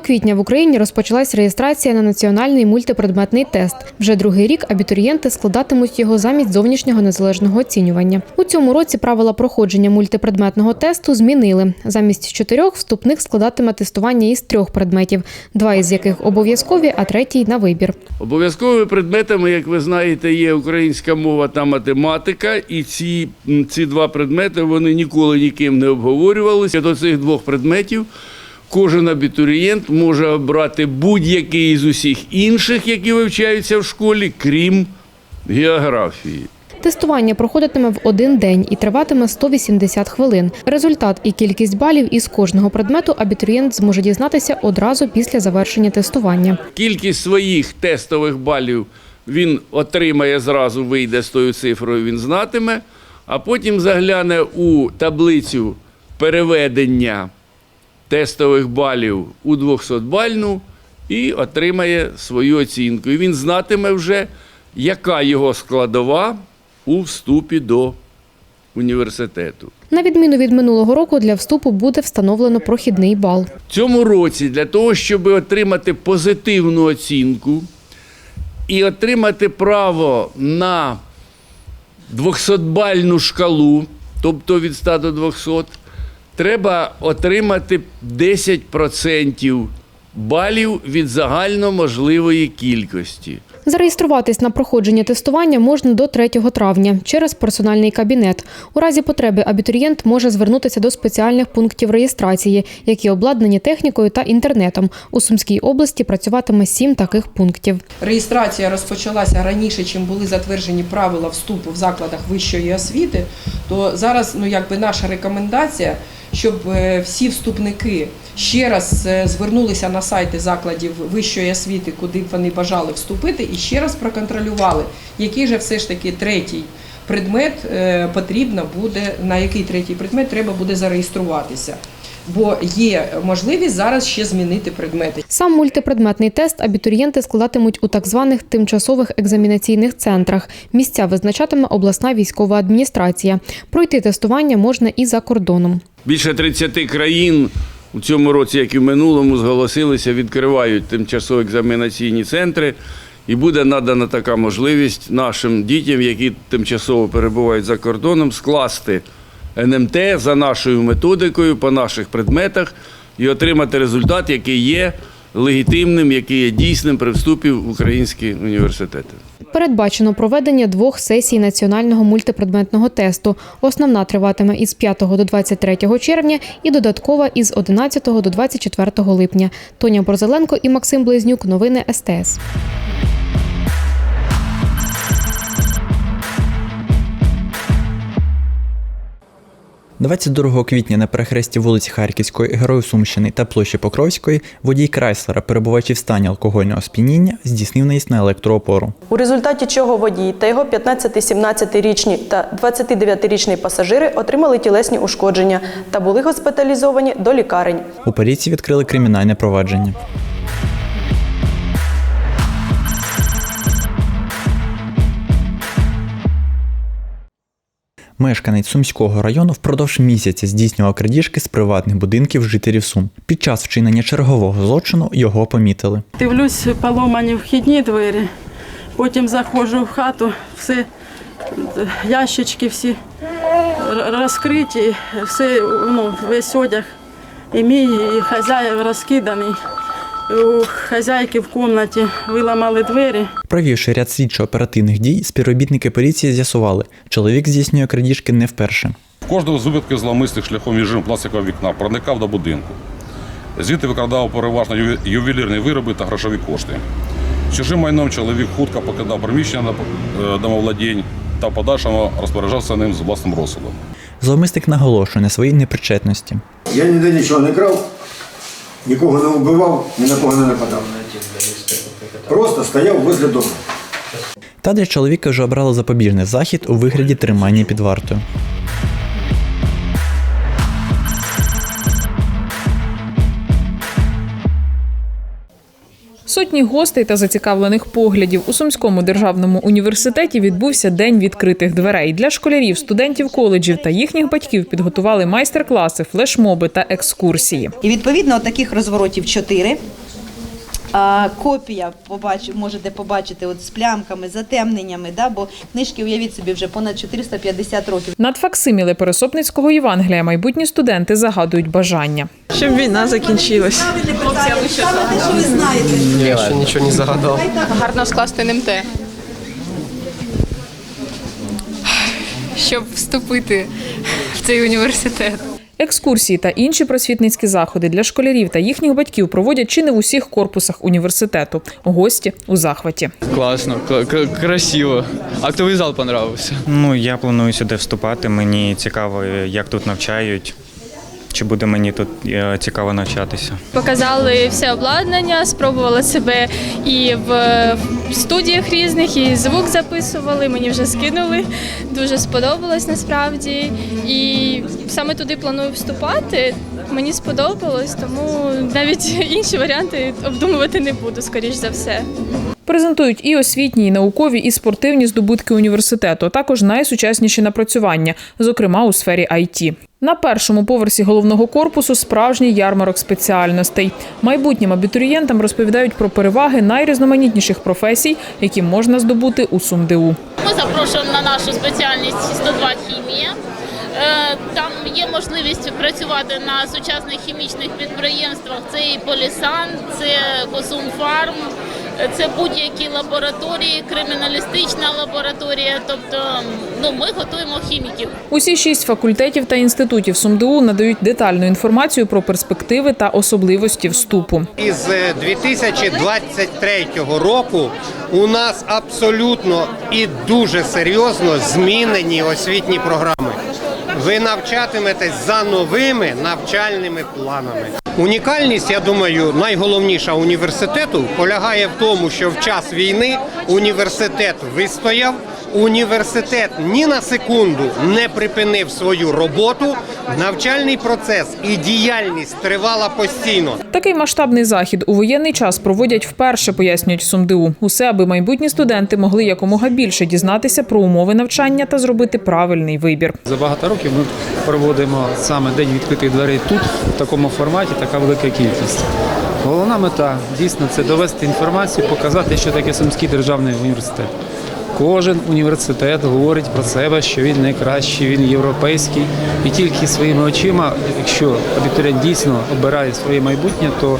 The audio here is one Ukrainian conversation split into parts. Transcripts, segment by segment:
Квітня в Україні розпочалась реєстрація на національний мультипредметний тест. Вже другий рік абітурієнти складатимуть його замість зовнішнього незалежного оцінювання. У цьому році правила проходження мультипредметного тесту змінили. Замість чотирьох вступних складатиме тестування із трьох предметів, два із яких обов'язкові, а третій на вибір. Обов'язковими предметами, як ви знаєте, є українська мова та математика, і ці, ці два предмети вони ніколи ніким не обговорювалися. До цих двох предметів кожен абітурієнт може обрати будь-який із усіх інших, які вивчаються в школі, крім географії. Тестування проходитиме в один день і триватиме 180 хвилин. Результат і кількість балів із кожного предмету абітурієнт зможе дізнатися одразу після завершення тестування. Кількість своїх тестових балів він отримає зразу, вийде з тою цифрою, він знатиме, а потім загляне у таблицю переведення тестових балів у 200-бальну і отримає свою оцінку. І він знатиме вже, яка його складова у вступі до університету. На відміну від минулого року, для вступу буде встановлено прохідний бал. В цьому році для того, щоб отримати позитивну оцінку і отримати право на 200-бальну шкалу, тобто від 100 до 200, треба отримати 10% балів від загально можливої кількості. Зареєструватись на проходження тестування можна до 3 травня через персональний кабінет. У разі потреби абітурієнт може звернутися до спеціальних пунктів реєстрації, які обладнані технікою та інтернетом. У Сумській області працюватиме сім таких пунктів. реєстрація розпочалася раніше, чим були затверджені правила вступу в закладах вищої освіти, то зараз ну якби наша рекомендація, щоб е, всі вступники ще раз е, звернулися на сайти закладів вищої освіти, куди б вони бажали вступити, і ще раз проконтролювали, який же все ж таки третій. Предмет е, потрібно буде на який третій предмет треба буде зареєструватися, бо є можливість зараз ще змінити предмети. Сам мультипредметний тест абітурієнти складатимуть у так званих тимчасових екзамінаційних центрах. Місця визначатиме обласна військова адміністрація. Пройти тестування можна і за кордоном. Більше 30 країн у цьому році, як і в минулому, зголосилися, відкривають тимчасові екзаменаційні центри. І буде надана така можливість нашим дітям, які тимчасово перебувають за кордоном, скласти НМТ за нашою методикою по наших предметах і отримати результат, який є легітимним, який є дійсним при вступі в українські університети. Передбачено проведення двох сесій національного мультипредметного тесту. Основна триватиме із 5 до 23 червня і додаткова із 11 до 24 липня. Тоня Борзеленко і Максим Близнюк. Новини СТС. 22 квітня на перехресті вулиці Харківської, Героїв Сумщини та площі Покровської водій Крайслера, перебуваючи в стані алкогольного сп'яніння, здійснив наїзд на електроопору. у результаті чого водій та його 15-17-річні та 29-річні пасажири отримали тілесні ушкодження та були госпіталізовані до лікарень. У поліції відкрили кримінальне провадження. Мешканець Сумського району впродовж місяця здійснював крадіжки з приватних будинків жителів Сум. Під час вчинення чергового злочину його помітили. Дивлюсь, поломані вхідні двері. Потім заходжу в хату, все, ящички всі розкриті, все, ну, весь одяг і мій, і хазяїв розкиданий. У хазяйки в кімнаті виламали двері. Провівши ряд слідчо-оперативних дій, співробітники поліції з'ясували, чоловік здійснює крадіжки не вперше. Кожного з випадків зловмисних шляхом віджиму пластикового вікна проникав до будинку. Звідти викрадав переважно ювелірні вироби та грошові кошти. Чужим майном чоловік хутко покидав приміщення на е, домовладінь та в подальшому розпоряджався ним з власним розсудом. Зловмисник наголошує на своїй непричетності. Я ніде нічого не крав, нікого не вбивав, ні на кого не нападав. просто стояв возле дому. Та для чоловіка вже обрали запобіжний захід у вигляді тримання під вартою. Сотні гостей та зацікавлених поглядів у Сумському державному університеті відбувся день відкритих дверей. Для школярів, студентів коледжів та їхніх батьків підготували майстер-класи, флешмоби та екскурсії. І відповідно таких розворотів чотири. А, копія побач, можете побачити от з плямками, затемненнями, да, бо книжки, уявіть собі, вже понад 450 років. Над факсиміле Пересопницького Євангелія майбутні студенти загадують бажання. Щоб війна закінчилась. що ви знаєте. Я ще нічого не загадав. гарно скласти НМТ. Щоб вступити в цей університет. Екскурсії та інші просвітницькі заходи для школярів та їхніх батьків проводять чи не в усіх корпусах університету. Гості у захваті. Класно, красиво. Актовий зал понравився. Ну, я планую сюди вступати. Мені цікаво, як тут навчають. Чи буде мені тут е, цікаво навчатися? Показали все обладнання, спробувала себе і в студіях різних, і звук записували. Мені вже скинули. Дуже сподобалось насправді. І саме туди планую вступати. Мені сподобалось, тому навіть інші варіанти обдумувати не буду, скоріш за все. Презентують і освітні, і наукові, і спортивні здобутки університету, а також найсучасніші напрацювання, зокрема у сфері IT. На першому поверсі головного корпусу справжній ярмарок спеціальностей. Майбутнім абітурієнтам розповідають про переваги найрізноманітніших професій, які можна здобути у СумДУ. Ми запрошуємо на нашу спеціальність 102 хімія. Е, Там є можливість працювати на сучасних хімічних підприємствах. Це і Полісан, це Косумфарм, це будь-які лабораторії, криміналістична лабораторія. Тобто, ну ми готуємо хіміків. Усі шість факультетів та інститутів СумДУ надають детальну інформацію про перспективи та особливості вступу. Із 2023 року у нас абсолютно і дуже серйозно змінені освітні програми. Ви навчатиметесь за новими навчальними планами. Унікальність, я думаю, найголовніша університету полягає в тому, що в час війни університет вистояв. Університет ні на секунду не припинив свою роботу. Навчальний процес і діяльність тривала постійно. Такий масштабний захід у воєнний час проводять вперше, пояснюють СумДУ. Усе, аби майбутні студенти могли якомога більше дізнатися про умови навчання та зробити правильний вибір. За багато років ми проводимо саме день відкритих дверей тут, в такому форматі, така велика кількість. Головна мета дійсно це довести інформацію, показати, що таке Сумський державний університет. Кожен університет говорить про себе, що він найкращий, він європейський, і тільки своїми очима, якщо абітурієнт дійсно обирає своє майбутнє, то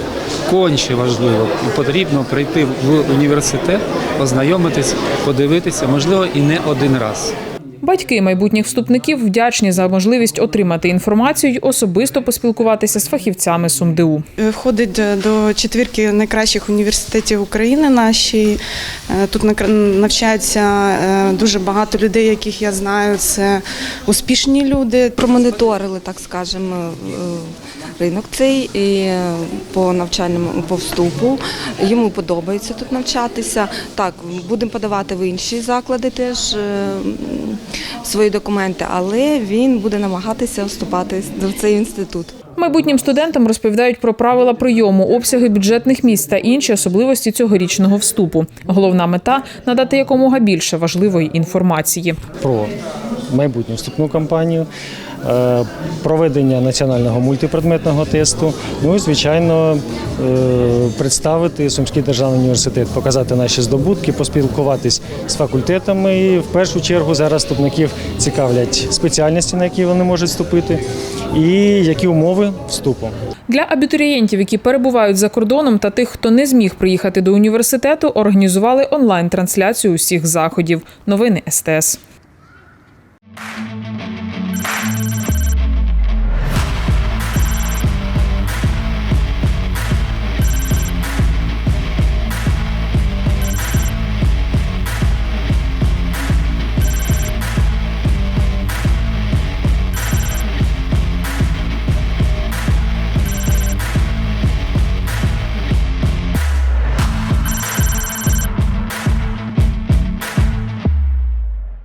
конче важливо потрібно прийти в університет, ознайомитись, подивитися, можливо, і не один раз. Батьки майбутніх вступників вдячні за можливість отримати інформацію й особисто поспілкуватися з фахівцями СумДУ. Входить е, до четвірки найкращих університетів України наші. Е, Тут навчаються е, дуже багато людей, яких я знаю. Це успішні люди. Промоніторили, так скажемо, ринок цей і е, по навчальному по вступу. Йому подобається тут навчатися. Так, будемо подавати в інші заклади теж е, свої документи, але він буде намагатися вступати в цей інститут. Майбутнім студентам розповідають про правила прийому, обсяги бюджетних місць та інші особливості цьогорічного вступу. Головна мета надати якомога більше важливої інформації. про майбутню вступну кампанію, е, проведення національного мультипредметного тесту. Ну і звичайно е, представити Сумський державний університет, показати наші здобутки, поспілкуватись з факультетами. І в першу чергу зараз вступників цікавлять спеціальності, на які вони можуть вступити, і які умови вступу. Для абітурієнтів, які перебувають за кордоном, та тих, хто не зміг приїхати до університету, організували онлайн-трансляцію усіх заходів. Новини СТС.